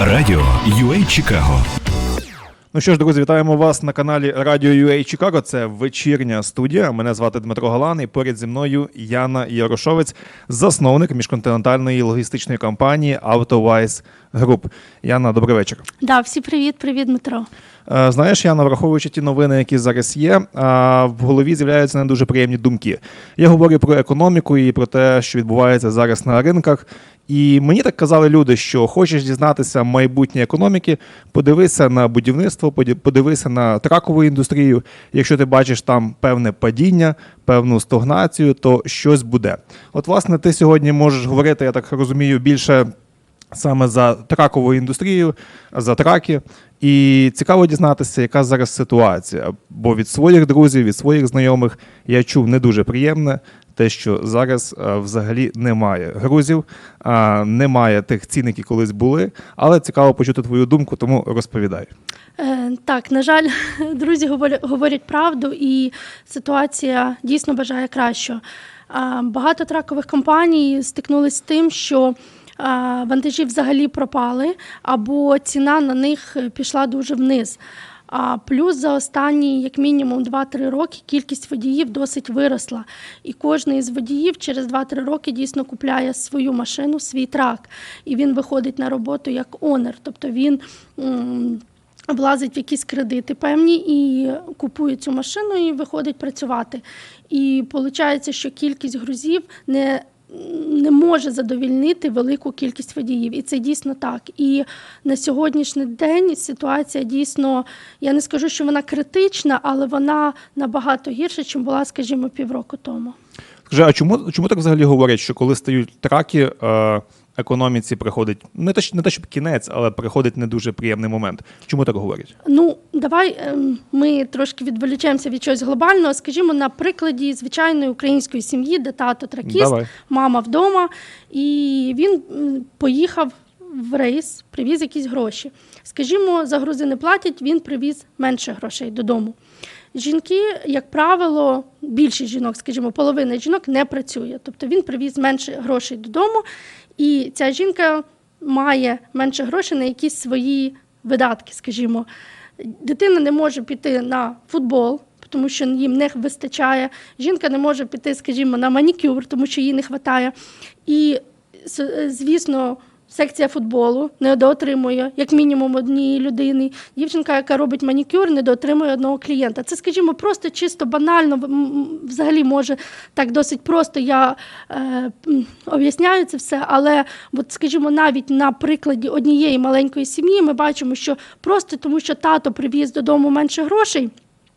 Радіо UA Чикаго. Ну що ж, друзі, вітаємо вас на каналі Радіо UA Чикаго. Це вечірня студія. Мене звати Дмитро Галан і поряд зі мною Яна Ярошовець, засновник міжконтинентальної логістичної компанії AutoWise Group. Яна, добрий вечір. Да, всі привіт, привіт, Дмитро. Е, Знаєш, Яна, враховуючи ті новини, які зараз є, а, в голові з'являються не дуже приємні думки. Я говорю про економіку і про те, що відбувається зараз на ринках. І мені так казали люди, що хочеш дізнатися майбутнє економіки, подивися на будівництво, подивися на тракову індустрію. Якщо ти бачиш там певне падіння, певну стагнацію, то щось буде. От, власне, ти сьогодні можеш говорити, я так розумію, більше саме за тракову індустрію, за траки. І цікаво дізнатися, яка зараз ситуація. Бо від своїх друзів, від своїх знайомих я чув не дуже приємне. Те, що зараз е, взагалі немає грузів, немає тих цін, які колись були. Але цікаво почути твою думку, тому розповідай. Е, так, на жаль, друзі говорять, правду, і ситуація дійсно бажає кращого. Багато тракових компаній стикнулися з тим, що вантажі взагалі пропали, або ціна на них пішла дуже вниз. А плюс за останні, як мінімум, 2-3 роки кількість водіїв досить виросла. І кожен із водіїв через 2-3 роки дійсно купляє свою машину, свій трак. І він виходить на роботу як онер. Тобто він. Влазить в якісь кредити певні і купує цю машину і виходить працювати. І виходить, що кількість грузів не, не може задовільнити велику кількість водіїв. І це дійсно так. І на сьогоднішній день ситуація дійсно, я не скажу, що вона критична, але вона набагато гірша, ніж була, скажімо, півроку тому. Скажи, а чому, чому так взагалі говорять, що коли стають траки, е, економіці приходить не те, не те, щоб кінець, але приходить не дуже приємний момент. Чому так говорять? Ну, давай ем, ми трошки відволічемося від чогось глобального. Скажімо, на прикладі звичайної української сім'ї, де тато тракіст, Давай. мама вдома, і він поїхав в рейс, привіз якісь гроші. Скажімо, за грузи не платять, він привіз менше грошей додому. Жінки, як правило, більшість жінок, скажімо, половина жінок не працює. Тобто він привіз менше грошей додому, і ця жінка має менше грошей на якісь свої видатки, скажімо. Дитина не може піти на футбол, тому що їм не вистачає. Жінка не може піти, скажімо, на манікюр, тому що їй не вистачає. І, звісно, секція футболу недоотримує як мінімум однієї людини. Дівчинка, яка робить манікюр, недоотримує одного клієнта. Це, скажімо, просто чисто банально, взагалі може так досить просто. Я е, об'ясняю це все, але от, скажімо, навіть на прикладі однієї маленької сім'ї ми бачимо, що просто тому, що тато привіз додому менше грошей.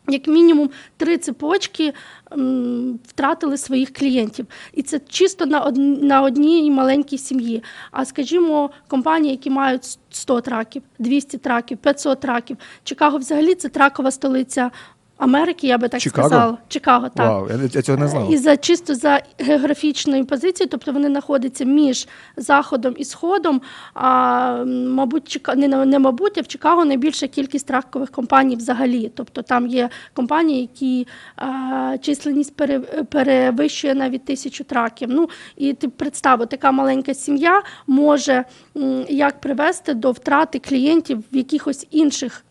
Як мінімум три цепочки м, втратили своїх клієнтів, і це чисто на од, на одній маленькій сім'ї. А скажімо, компанії, які мають 100 траків, 200 траків, 500 траків. Чикаго взагалі це тракова столиця Америки, я би так Чикаго? сказала. Чикаго, так. Вау, я, я цього не знав. І за чисто за географічною позицією, тобто вони знаходяться між заходом і сходом. А мабуть, Чика... не, не мабуть, а в Чикаго найбільша кількість тракових компаній взагалі. Тобто там є компанії, які а, численність пере... перевищує навіть тисячу траків. Ну і ти представ, така маленька сім'я може м, як привести до втрати клієнтів в якихось інших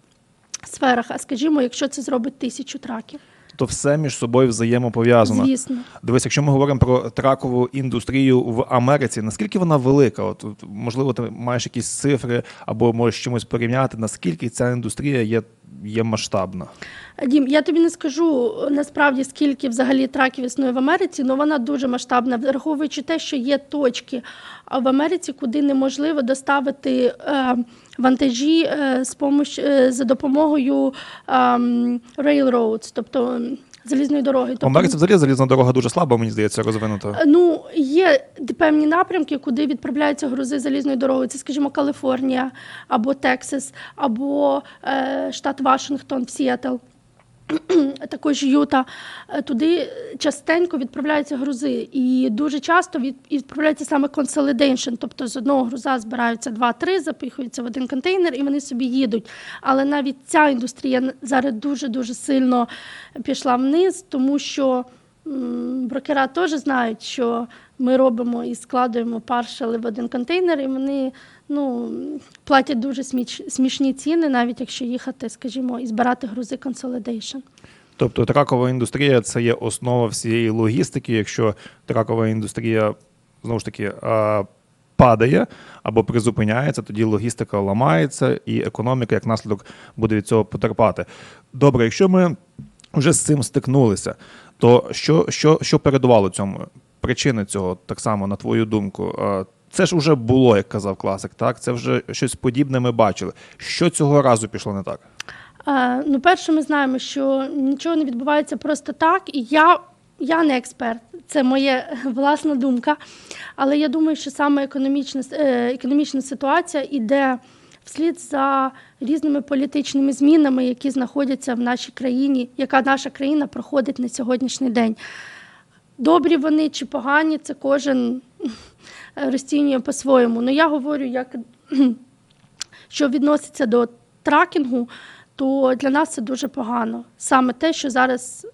сферах. А скажімо, якщо це зробить тисячу траків, То все між собою взаємопов'язано. звісно. Дивись, якщо ми говоримо про тракову індустрію в Америці, наскільки вона велика? От, можливо, ти маєш якісь цифри або можеш чимось порівняти, наскільки ця індустрія є, є масштабна? Дім, я тобі не скажу е, насправді скільки взагалі траків існує в Америці, але вона дуже масштабна, враховуючи те, що є точки в Америці, куди неможливо доставити е, вантажі е, з помощ, е, за допомогою railroads, тобто залізної дороги. В Тобто, Америці взагалі залізна дорога дуже слабо, мені здається, розвинута. Е, Ну, є певні напрямки, куди відправляються грузи залізною дорогою. Це, скажімо, Каліфорнія або Тексас, або е, штат Вашингтон, Сіетл. Також Юта, Е, туди частенько відправляються грузи, і дуже часто від, відправляється саме consolidation, тобто з одного груза збираються два-три, запихуються в один контейнер і вони собі їдуть. Але навіть ця індустрія зараз дуже дуже сильно пішла вниз, тому що брокера теж знають, що ми робимо і складуємо паршали в один контейнер, і вони ну, платять дуже сміч, смішні ціни, навіть якщо їхати, скажімо, і збирати грузи consolidation. Тобто тракова індустрія це є основа всієї логістики. Якщо тракова індустрія знову ж таки падає або призупиняється, тоді логістика ламається і економіка як наслідок буде від цього потерпати. Добре, якщо ми вже з цим стикнулися, то що, що, що передувало цьому? Причини цього так само, на твою думку. Це ж вже було, як казав класик, так? Це вже щось подібне ми бачили. Що цього разу пішло не так? Е, Ну, перше, ми знаємо, що нічого не відбувається просто так. І я, я не експерт, це моя власна думка. Але я думаю, що саме економічна, е, економічна ситуація іде вслід за різними політичними змінами, які знаходяться в нашій країні, яка наша країна проходить на сьогоднішній день. Добрі вони чи погані, це кожен розцінює по-своєму. Ну я говорю, як що відноситься до тракінгу, то для нас це дуже погано. Саме те, що зараз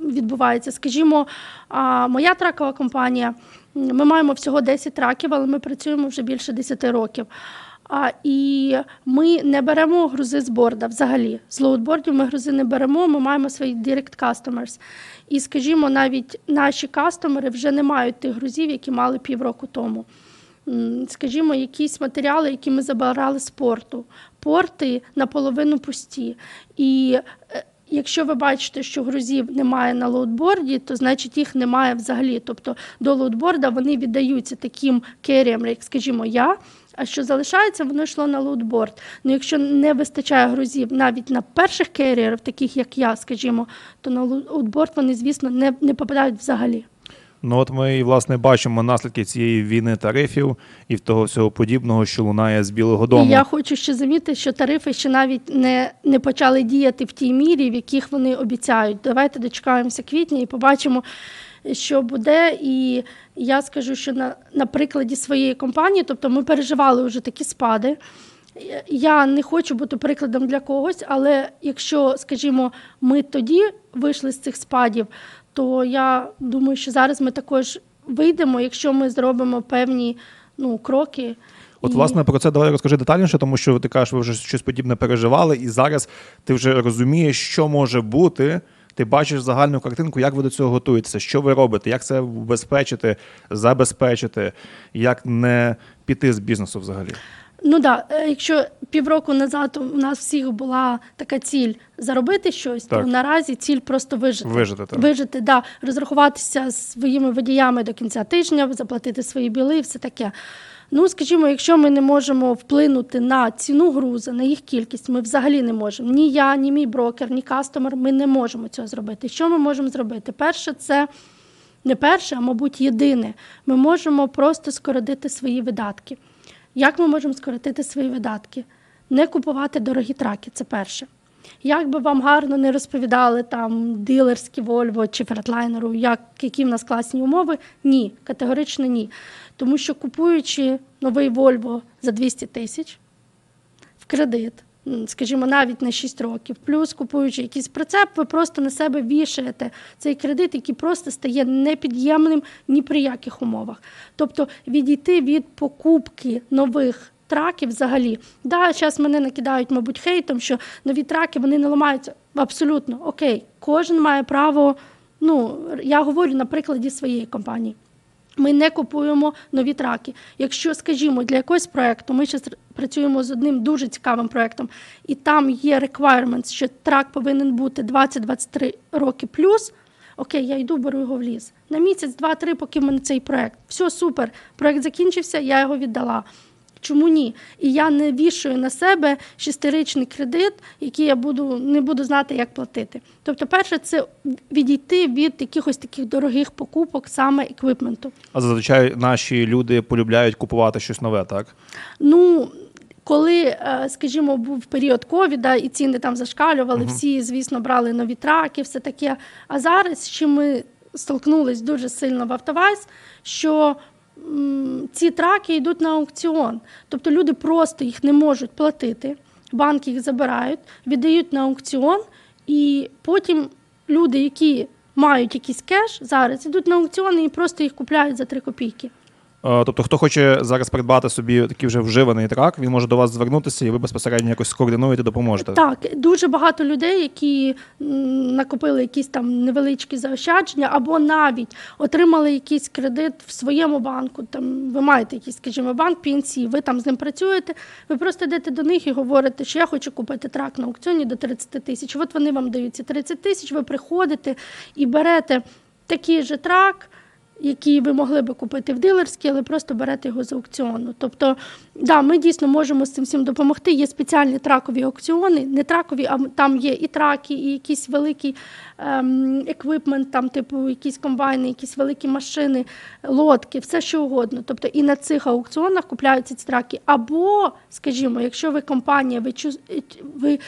відбувається. Скажімо, моя тракова компанія, ми маємо всього 10 траків, але ми працюємо вже більше 10 років. А, і ми не беремо грузи з борда взагалі. З лоудбордів ми грузи не беремо, ми маємо свої direct customers. І, скажімо, навіть наші кастомери вже не мають тих грузів, які мали півроку тому. Скажімо, якісь матеріали, які ми забирали з порту. Порти наполовину пусті. І е, якщо ви бачите, що грузів немає на лоудборді, то значить їх немає взагалі. Тобто до лоудборда вони віддаються таким керіям, як, скажімо, я. А що залишається, воно йшло на лоудборд. Ну, якщо не вистачає грузів навіть на перших керіерів, таких як я, скажімо, то на лоудборд вони, звісно, не, не попадають взагалі. Ну от ми і власне бачимо наслідки цієї війни тарифів і того всього подібного, що лунає з Білого Дому. І я хочу ще замітити, що тарифи ще навіть не, не почали діяти в тій мірі, в яких вони обіцяють. Давайте дочекаємося квітня і побачимо, що буде. І я скажу, що на, на прикладі своєї компанії, тобто ми переживали вже такі спади. Я не хочу бути прикладом для когось, але якщо, скажімо, ми тоді вийшли з цих спадів, то я думаю, що зараз ми також вийдемо, якщо ми зробимо певні ну, кроки. От, власне, про це давай розкажи детальніше, тому що ти кажеш, ви вже щось подібне переживали, і зараз ти вже розумієш, що може бути. Ти бачиш загальну картинку, як ви до цього готуєтеся, що ви робите, як це убезпечити, забезпечити, як не піти з бізнесу взагалі. Ну да, е, якщо півроку назад у нас всіх була така ціль заробити щось, Так. то наразі ціль просто вижити. Вижити, так. Вижити, да, розрахуватися з своїми водіями до кінця тижня, заплатити свої біли, все таке. Ну, скажімо, якщо ми не можемо вплинути на ціну груза, на їх кількість, ми взагалі не можемо. Ні я, ні мій брокер, ні кастомер, ми не можемо цього зробити. Що ми можемо зробити? Перше, це не перше, а мабуть, єдине. Ми можемо просто скоротити свої видатки. Як ми можемо скоротити свої видатки? Не купувати дорогі траки, це перше. Як би вам гарно не розповідали там дилерські Volvo чи Фертлайнеру, як, які в нас класні умови, ні, категорично ні. Тому що купуючи новий Volvo за 200 тисяч в кредит, скажімо, навіть на 6 років, плюс купуючи якийсь прицеп, ви просто на себе вішаєте цей кредит, який просто стає непід'ємним ні при яких умовах. Тобто відійти від покупки нових. Траків взагалі. Да, зараз мене накидають, мабуть, хейтом, що нові траки вони не ламаються. Абсолютно окей. Кожен має право. Ну, я говорю на прикладі своєї компанії. Ми не купуємо нові траки. Якщо, скажімо, для якогось проекту ми зараз працюємо з одним дуже цікавим проектом, і там є requirements, що трак повинен бути 20-23 роки плюс. Окей, я йду, беру його в ліс. На місяць, два-три, поки в мене цей проект. Все супер. Проект закінчився, я його віддала. Чому ні? І я не вішаю на себе шестирічний кредит, який я буду не буду знати, як платити. Тобто, перше, це відійти від якихось таких дорогих покупок, саме еквіпменту. А зазвичай наші люди полюбляють купувати щось нове, так? Ну, коли, е, скажімо, був період ковіда і ціни там зашкалювали, всі, звісно, брали нові траки, все таке. А зараз з чим ми столкнулись дуже сильно в Автовайс, що ці траки йдуть на аукціон. Тобто люди просто їх не можуть платити, банки їх забирають, віддають на аукціон, і потім люди, які мають якийсь кеш зараз, йдуть на аукціон і просто їх купляють за 3 копійки. Е, Тобто, хто хоче зараз придбати собі такий вже вживаний трак, він може до вас звернутися, і ви безпосередньо якось скоординуєте, допоможете. Так, дуже багато людей, які накопили якісь там невеличкі заощадження, або навіть отримали якийсь кредит в своєму банку. Там ви маєте якийсь, скажімо, банк пенсії, ви там з ним працюєте. Ви просто йдете до них і говорите, що я хочу купити трак на аукціоні до 30 тисяч. От вони вам дають ці 30 тисяч, ви приходите і берете такий же трак. Який ви могли би купити в дилерській, але просто берете його з аукціону. Тобто, да, ми дійсно можемо з цим всім допомогти. Є спеціальні тракові аукціони, не тракові, а там є і траки, і якийсь великий ем, еквіпмент, там, типу, якісь комбайни, якісь великі машини, лодки, все що угодно. Тобто і на цих аукціонах купляються ці траки. Або, скажімо, якщо ви компанія, ви, ви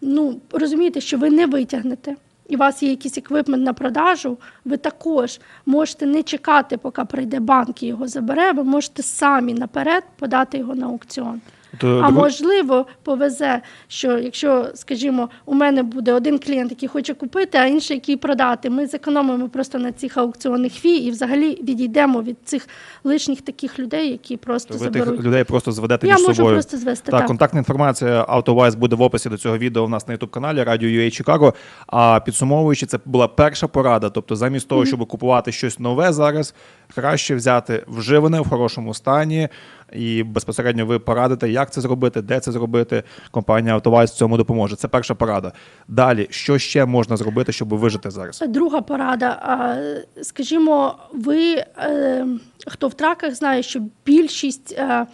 ну, розумієте, що ви не витягнете і у вас є якийсь еквіпмент на продажу, ви також можете не чекати, поки прийде банк і його забере. Ви можете самі наперед подати його на аукціон. Тобто, А можливо, повезе, що якщо, скажімо, у мене буде один клієнт, який хоче купити, а інший, який продати, ми зекономимо просто на цих аукціонних фі і взагалі відійдемо від цих лишніх таких людей, які просто ви тих людей просто зведете Я між можу просто звести Так, так. контактна інформація AutoWise буде в описі до цього відео у нас на youtube каналі Радіо UA Чикаго. А підсумовуючи, це була перша порада. Тобто, замість того, щоб купувати щось нове зараз, краще взяти вживане в хорошому стані. І безпосередньо ви порадите, як це зробити, де це зробити. Компанія в цьому допоможе. Це перша порада. Далі, що ще можна зробити, щоб вижити зараз? Друга порада. Скажімо, ви, е, хто в траках знає, що більшість е, е,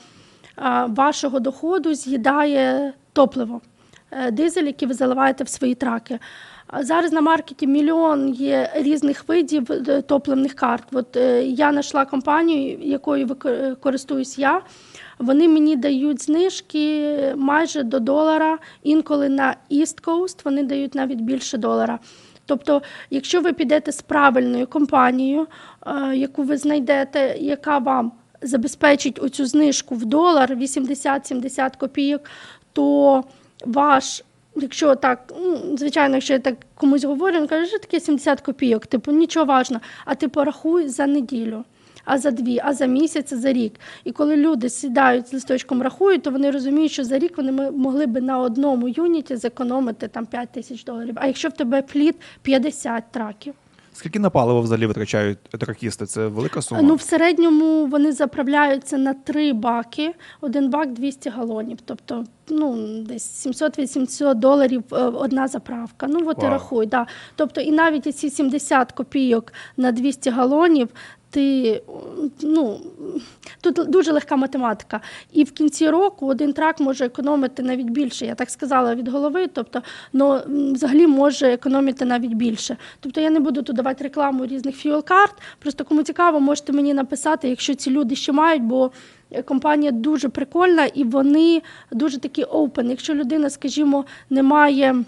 вашого доходу з'їдає топливо, дизель, який ви заливаєте в свої траки. Зараз на маркеті мільйон є різних видів е, топливних карт. От е, я знайшла компанію, якою вико- користуюсь я. Вони мені дають знижки майже до долара. Інколи на East Coast вони дають навіть більше долара. Тобто, якщо ви підете з правильною компанією, е, яку ви знайдете, яка вам забезпечить оцю знижку в долар 80-70 копійок, то ваш, якщо так, ну, звичайно, якщо я так комусь говорю, він каже, що таке 70 копійок, типу нічого важного, а ти порахуй за неділю. А за дві, а за місяць, а за рік. І коли люди сідають з листочком, рахують, то вони розуміють, що за рік вони могли би на одному юніті зекономити там 5 тисяч доларів. А якщо в тебе фліт 50 траків. Скільки на паливо взагалі витрачають тракісти? Це велика сума? Ну, в середньому вони заправляються на три баки, один бак 200 галонів. Тобто, ну, десь 700-800 доларів е, одна заправка. Ну, от і рахуй, да. Тобто, і навіть ці 70 копійок на 200 галонів, ти, ну, тут дуже легка математика. І в кінці року один трак може економити навіть більше. Я так сказала від голови. Тобто, ну, взагалі може економити навіть більше. Тобто я не буду тут давати рекламу різних фюел-карт. Просто кому цікаво, можете мені написати, якщо ці люди ще мають, бо компанія дуже прикольна і вони дуже такі open. Якщо людина, скажімо, не має.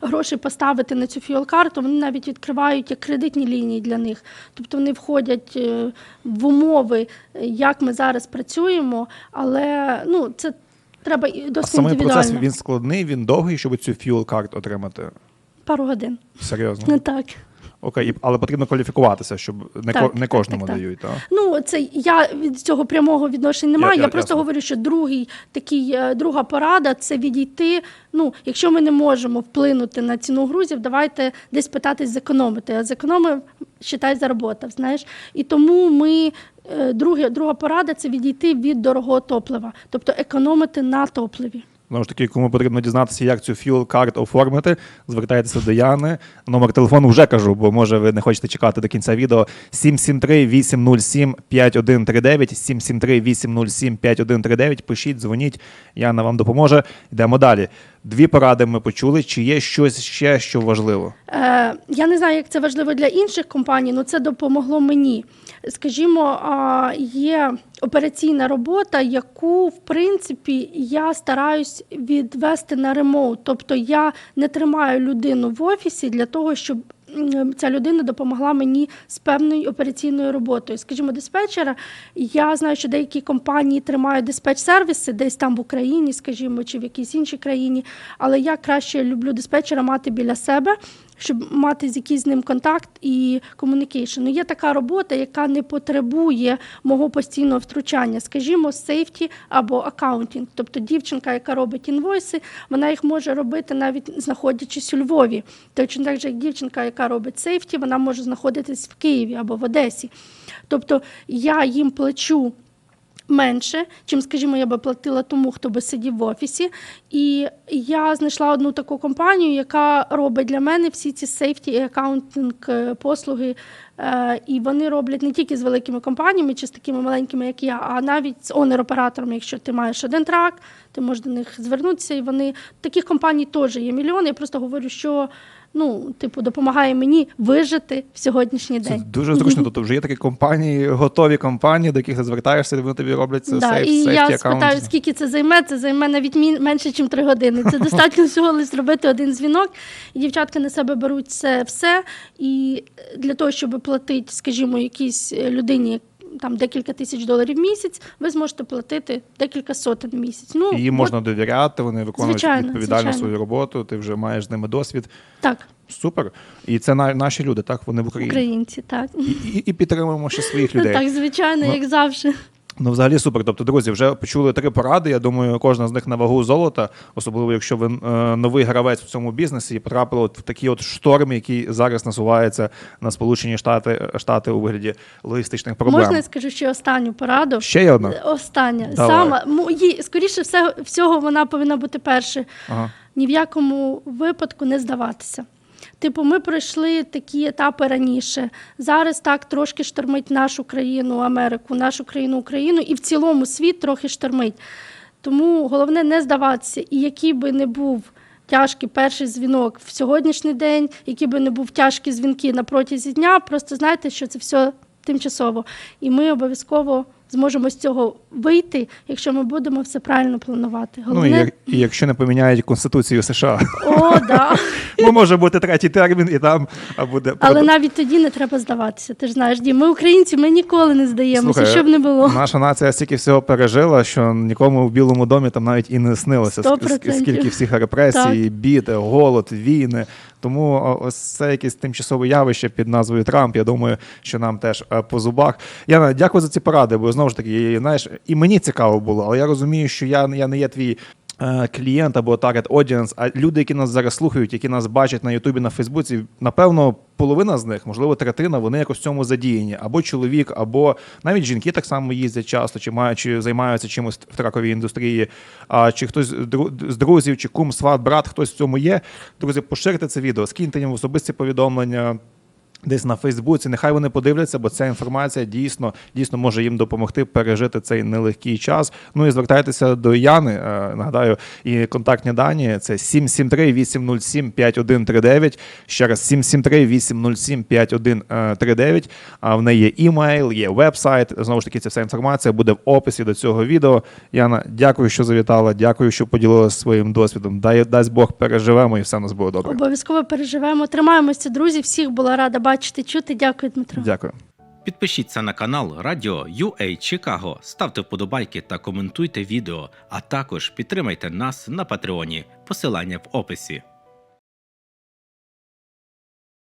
Грошей поставити на цю фіол-карту, вони навіть відкривають як кредитні лінії для них. Тобто вони входять е, в умови, як ми зараз працюємо, але ну, це треба а досить самий індивідуально. процес він складний, він довгий, щоб цю fuel отримати. Пару годин. Серйозно. Не так. Окей, але потрібно кваліфікуватися, щоб не, Так, ко- не кожному так, так. дають. Так? Ну, це я від цього прямого відношення не маю. Я, я- просто ясно. говорю, що другий такий, е, друга порада це відійти. Ну, якщо ми не можемо вплинути на ціну грузів, давайте десь питатись зекономити. А зекономив, считай, заработав. Знаєш, і тому ми. е, Друге, друга порада це відійти від дорогого топлива, тобто економити на топливі. Знову ж таки, кому потрібно дізнатися, як цю fuel card оформити, звертайтеся до Яни. Номер телефону вже кажу, бо може ви не хочете чекати до кінця відео. 773-807-5139, 773-807-5139. Пишіть, дзвоніть, Яна вам допоможе. Йдемо далі. Дві поради ми почули. Чи є щось ще, що важливо? Е, я не знаю, як це важливо для інших компаній, але це допомогло мені. Скажімо, є операційна робота, яку, в принципі, я стараюсь відвести на ремоут. Тобто я не тримаю людину в офісі для того, щоб ця людина допомогла мені з певною операційною роботою. Скажімо, диспетчера. Я знаю, що деякі компанії тримають диспетч-сервіси десь там в Україні, скажімо, чи в якійсь іншій країні. Але я краще люблю диспетчера мати біля себе, щоб мати з якийсь з ним контакт і комунікейшн. Ну, є така робота, яка не потребує мого постійного втручання, скажімо, сейфті або акаунтінг. Тобто дівчинка, яка робить інвойси, вона їх може робити навіть знаходячись у Львові. Точно так же, як дівчинка, яка робить сейфті, вона може знаходитись в Києві або в Одесі. Тобто я їм плачу менше, чим, скажімо, я би платила тому, хто би сидів в офісі. І я знайшла одну таку компанію, яка робить для мене всі ці сейфті і акаунтинг е, послуги. Е, І вони роблять не тільки з великими компаніями чи з такими маленькими, як я, а навіть з онер-операторами. Якщо ти маєш один трак, ти можеш до них звернутися. І вони таких компаній теж є мільйони. Я просто говорю, що ну, типу, допомагає мені вижити в сьогоднішній Це день. дуже зручно. Тобто вже є такі компанії, готові компанії, до яких ти звертаєшся, і вони тобі роблять це Да, сейф, і сейфті я спитаю, скільки це займе. Це займе навіть менше, ніж три години. Це достатньо всього лише зробити один дзвінок. І дівчатки на себе беруть це все. І для того, щоб платити, скажімо, якійсь е, людині. Там декілька тисяч доларів в місяць, ви зможете платити декілька сотень в місяць. Ну її їм от можна довіряти, вони виконують Звичайно, відповідально звичайно. свою роботу, ти вже маєш з ними досвід. так, Супер. І це на, наші люди, так? Вони в Україні. українці, так. І, і, і підтримуємо ще своїх людей. Так, звичайно, Ну, як завжди. Ну, взагалі супер. Тобто, друзі, вже почули три поради. Я думаю, кожна з них на вагу золота, особливо якщо ви е, новий гравець в цьому бізнесі і потрапили от в такі от шторм, які зараз насуваються на Сполучені Штати, Штати у вигляді логістичних проблем. Можна я скажу ще останню пораду? Ще є одна. Остання. Сама, мо- їй, скоріше все, всього, вона повинна бути перше. Ага. Ні в якому випадку не здаватися. Типу, ми пройшли такі етапи раніше. Зараз так трошки штормить нашу країну, Америку, нашу країну, Україну, і в цілому світ трохи штормить. Тому головне не здаватися. І який би не був тяжкий перший дзвінок в сьогоднішній день, які би не був тяжкі дзвінки на протязі дня, просто знайте, що це все тимчасово. І ми обов'язково зможемо з цього вийти, якщо ми будемо все правильно планувати. Ну, і, Головне, як- і якщо не поміняють Конституцію США, о, да. бо може бути третій термін, і там а буде Але навіть тоді не треба здаватися. Ти ж знаєш, Дім, ми українці, ми ніколи не здаємося, Слухай, щоб не було. Наша нація стільки всього пережила, що нікому в Білому домі там навіть і не снилося, Сто ск- ск- процентів. скільки всіх репресій, бід, голод, війни. Тому о, ось це якесь тимчасове явище під назвою Трамп. Я думаю, що нам теж е, по зубах. Яна, дякую за ці поради, бо знову ж таки, знаєш, і мені цікаво було, але я розумію, що я, я не є твій. е, Клієнт або target audience, а люди, які нас зараз слухають, які нас бачать на Ютубі, на Фейсбуці, напевно, половина з них, можливо, третина, вони якось в цьому задіяні. Або чоловік, або навіть жінки так само їздять часто, чи мають, чи займаються чимось в траковій індустрії, а чи хтось з друзів, чи кум, сват, брат, хтось в цьому є. Друзі, поширте це відео, скиньте їм особисті повідомлення. Десь на Фейсбуці, нехай вони подивляться, бо ця інформація дійсно дійсно може їм допомогти пережити цей нелегкий час. Ну і звертайтеся до Яни. Е, Нагадаю, і контактні дані це 773-807-5139. Ще раз 773-807-5139. А в неї є імейл, є вебсайт. Знову ж таки, ця вся інформація буде в описі до цього відео. Яна, дякую, що завітала. Дякую, що поділилася своїм досвідом. Дай дасть Бог переживемо, і все у нас буде добре. Обов'язково переживемо. Тримаємося, друзі. Всіх була рада бачити, чути. Дякую, Дмитро. Дякую. Підпишіться на канал Радіо UA Чикаго, ставте вподобайки та коментуйте відео, а також підтримайте нас на Патреоні. Посилання в описі.